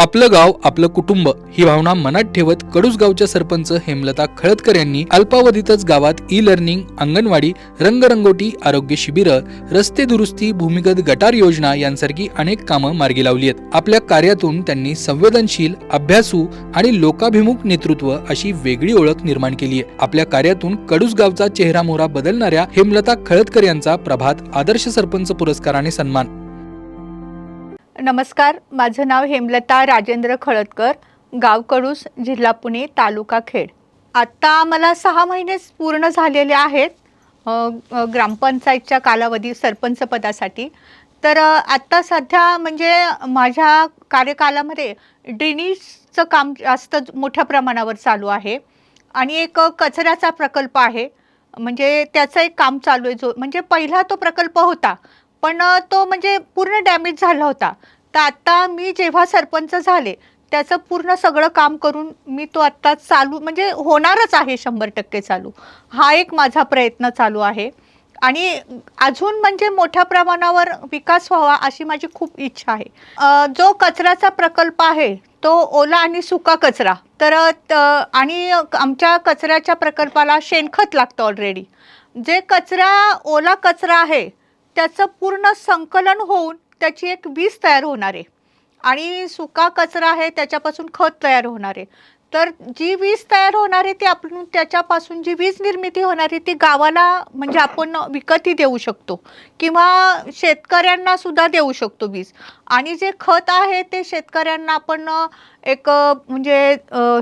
आपलं गाव आपलं कुटुंब ही भावना मनात ठेवत कडूस गावच्या सरपंच हेमलता खळदकर यांनी अल्पावधीतच गावात ई लर्निंग अंगणवाडी रंगरंगोटी आरोग्य शिबिरं रस्ते दुरुस्ती भूमिगत गटार योजना यांसारखी अनेक कामं मार्गी लावली आहेत. आपल्या कार्यातून त्यांनी संवेदनशील अभ्यासू आणि लोकाभिमुख नेतृत्व अशी वेगळी ओळख निर्माण केली आहे. आपल्या कार्यातून कडूस गावचा चेहरा मोहरा बदलणाऱ्या हेमलता खळदकर यांचा प्रभात आदर्श सरपंच पुरस्काराने सन्मान. नमस्कार माझं नाव हेमलता राजेंद्र खळदकर गाव कडूस जिल्हा पुणे तालुका खेड. आत्ता मला सहा महिनेच पूर्ण झालेले आहेत ग्रामपंचायतच्या कालावधी सरपंच पदासाठी. तर आत्ता सध्या म्हणजे माझ्या कार्यकालामध्ये ड्रेनेजचं काम जास्त मोठ्या प्रमाणावर चालू आहे. आणि एक कचऱ्याचा प्रकल्प आहे. म्हणजे त्याचं एक काम चालू आहे जो म्हणजे पहिला तो प्रकल्प होता. पण तो म्हणजे पूर्ण डॅमेज झाला होता. तर आत्ता मी जेव्हा सरपंच झाले त्याचं पूर्ण सगळं काम करून मी तो आत्ता चालू म्हणजे होणारच आहे शंभर टक्के चालू. हा एक माझा प्रयत्न चालू आहे. आणि अजून म्हणजे मोठ्या प्रमाणावर विकास व्हावा अशी माझी खूप इच्छा आहे. जो कचऱ्याचा प्रकल्प आहे तो ओला आणि सुका कचरा. तर त- आणि आमच्या कचऱ्याच्या प्रकल्पाला शेणखत लागतं ऑलरेडी जे कचरा ओला कचरा आहे त्याचं पूर्ण संकलन होऊन त्याची एक वीज तयार होणार आहे. आणि सुका कचरा आहे त्याच्यापासून खत तयार होणार आहे. तर जी वीज तयार होणार आहे ती आपण त्याच्यापासून जी वीज निर्मिती होणार आहे ती गावाला म्हणजे आपण विकतही देऊ शकतो. किंवा शेतकऱ्यांना सुद्धा देऊ शकतो वीज. आणि जे खत आहे ते शेतकऱ्यांना आपण एक म्हणजे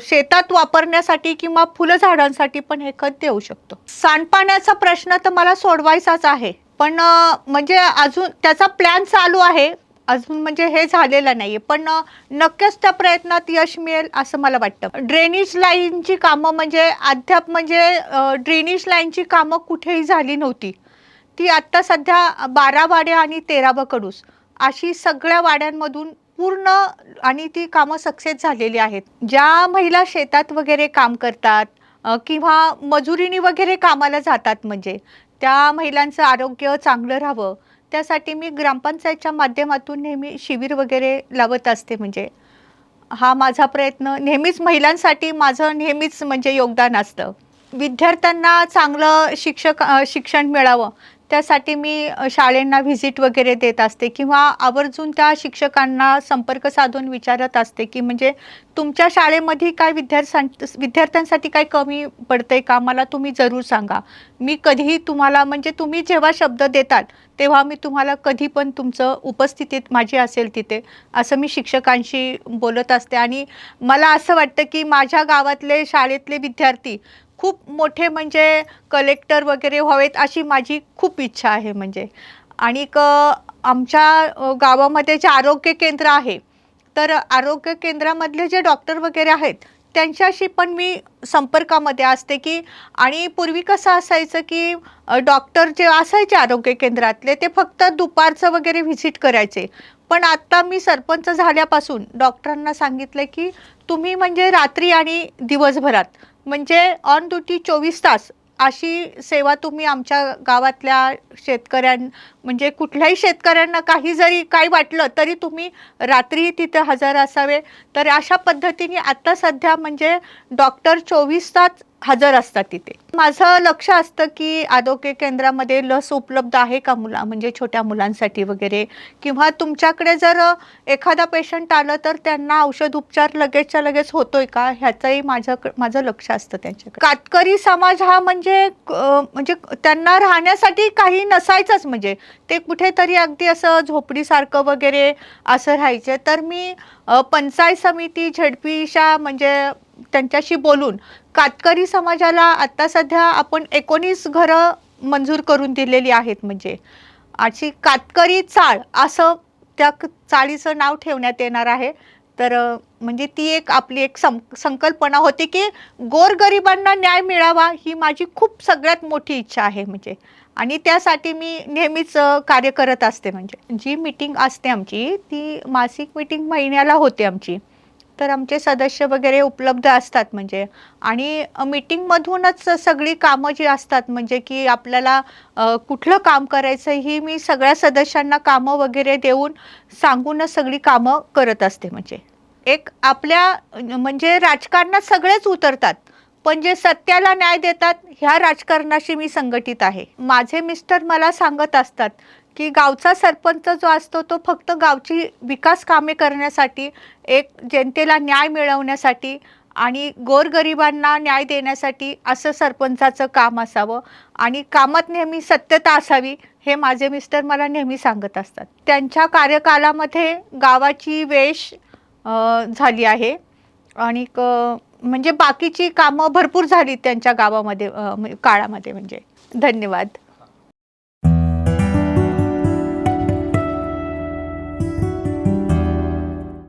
शेतात वापरण्यासाठी किंवा फुलं झाडांसाठी पण हे खत देऊ शकतो. सांडपाण्याचा प्रश्न तर मला सोडवायचाच आहे. पण म्हणजे अजून त्याचा प्लॅन चालू आहे. अजून म्हणजे हे झालेलं नाही पण नक्कीच त्या प्रयत्नात यश मिळेल असं मला वाटतं. ड्रेनेज लाईनची कामं म्हणजे अद्याप म्हणजे ड्रेनेज लाईनची कामं कुठेही झाली नव्हती. ती आत्ता सध्या बारा वाड्या आणि तेरावा कडूस. अशी सगळ्या वाड्यांमधून पूर्ण आणि ती कामं सक्सेस झालेली आहेत. ज्या महिला शेतात वगैरे काम करतात किंवा मजुरीनी वगैरे कामाला जातात म्हणजे त्या महिलांचं आरोग्य चांगलं राहावं. त्यासाठी मी ग्रामपंचायतच्या माध्यमातून नेहमी शिबिर वगैरे लावत असते. म्हणजे हा माझा प्रयत्न नेहमीच महिलांसाठी माझं नेहमीच म्हणजे योगदान असतं. विद्यार्थ्यांना चांगलं शिक्षक शिक्षण मिळावं. त्यासाठी मी शाळेंना व्हिजिट वगैरे देत असते किंवा आवर्जून त्या शिक्षकांना संपर्क साधून विचारत असते की म्हणजे तुमच्या शाळेमध्ये काय विद्यार्थ्यां विद्यार्थ्यांसाठी काय कमी पडतंय का? मला तुम्ही जरूर सांगा. मी कधीही तुम्हाला म्हणजे तुम्ही जेव्हा शब्द देतात तेव्हा मी तुम्हाला कधी पण तुमचं उपस्थितीत माझी असेल तिथे असं मी शिक्षकांशी बोलत असते. आणि मला असं वाटतं की माझ्या गावातले शाळेतले विद्यार्थी खूप मोठे म्हणजे कलेक्टर वगैरे व्हावेत अशी माझी खूप इच्छा आहे म्हणजे. आणि क आमच्या गावामध्ये जे आरोग्य केंद्र आहे तर आरोग्य केंद्रामधले जे डॉक्टर वगैरे आहेत त्यांच्याशी पण मी संपर्कामध्ये असते की आणि पूर्वी कसं असायचं की डॉक्टर जे असायचे आरोग्य केंद्रातले ते फक्त दुपारचं वगैरे व्हिजिट करायचे. पण आत्ता मी सरपंच झाल्यापासून डॉक्टरांना सांगितलं की तुम्ही म्हणजे रात्री आणि दिवसभरात म्हणजे ऑन ड्युटी चोवीस तास अशी सेवा तुम्ही आमच्या गावातल्या शेतकऱ्यां म्हणजे कुठल्याही शेतकऱ्यांना काही जरी काही वाटलं तरी तुम्ही रात्री तिथं हजर असावे. तर अशा पद्धतीने आत्ता सध्या म्हणजे डॉक्टर चोवीस तास हजर असतात तिथे. माझं लक्ष असतं की आरोग्य केंद्रामध्ये लस उपलब्ध आहे का मुला म्हणजे छोट्या मुलांसाठी वगैरे? किंवा तुमच्याकडे जर एखादा पेशंट आलं तर त्यांना औषध उपचार लगेचच्या लगेच होतोय का? ह्याचंही माझं माझं लक्ष असतं त्यांच्याकडे. कातकरी समाज हा म्हणजे म्हणजे त्यांना राहण्यासाठी काही नसायचंच. म्हणजे ते कुठेतरी अगदी असं झोपडीसारखं वगैरे असं राहायचे. तर मी पंचायत समिती झडपीशा म्हणजे त्यांच्याशी बोलून कातकरी समाजाला आत्ता सध्या आपण एकोणीस घरं मंजूर करून दिलेली आहेत म्हणजे. अशी कातकरी चाळ असं त्या चाळीचं नाव ठेवण्यात येणार आहे. तर म्हणजे ती एक आपली एक सं संकल्पना होती की गोरगरिबांना न्याय मिळावा ही माझी खूप सगळ्यात मोठी इच्छा आहे म्हणजे. आणि त्यासाठी मी नेहमीच कार्य करत असते म्हणजे. जी मीटिंग असते आमची ती मासिक मीटिंग महिन्याला होते आमची. तर आमचे सदस्य वगैरे उपलब्ध असतात म्हणजे. आणि मीटिंगमधूनच सगळी कामं जी असतात म्हणजे की आपल्याला कुठलं काम करायचं ही मी सगळ्या सदस्यांना कामं वगैरे देऊन सांगूनच सगळी कामं करत असते म्हणजे. एक आपल्या म्हणजे राजकारणात सगळेच उतरतात पण जे सत्याला न्याय देतात ह्या राजकारणाशी मी संघटित आहे. माझे मिस्टर मला सांगत असतात की गावचा सरपंच जो असतो तो फक्त गावची विकास कामे करण्यासाठी एक जनतेला न्याय मिळवण्यासाठी आणि गोरगरिबांना न्याय देण्यासाठी असं सरपंचाचं काम असावं. आणि कामात नेहमी सत्यता असावी हे माझे मिस्टर मला नेहमी सांगत असतात. त्यांच्या कार्यकालामध्ये गावाची वेश झाली आहे. आणि म्हणजे बाकीची कामं भरपूर झाली त्यांच्या गावामध्ये काळामध्ये म्हणजे. धन्यवाद.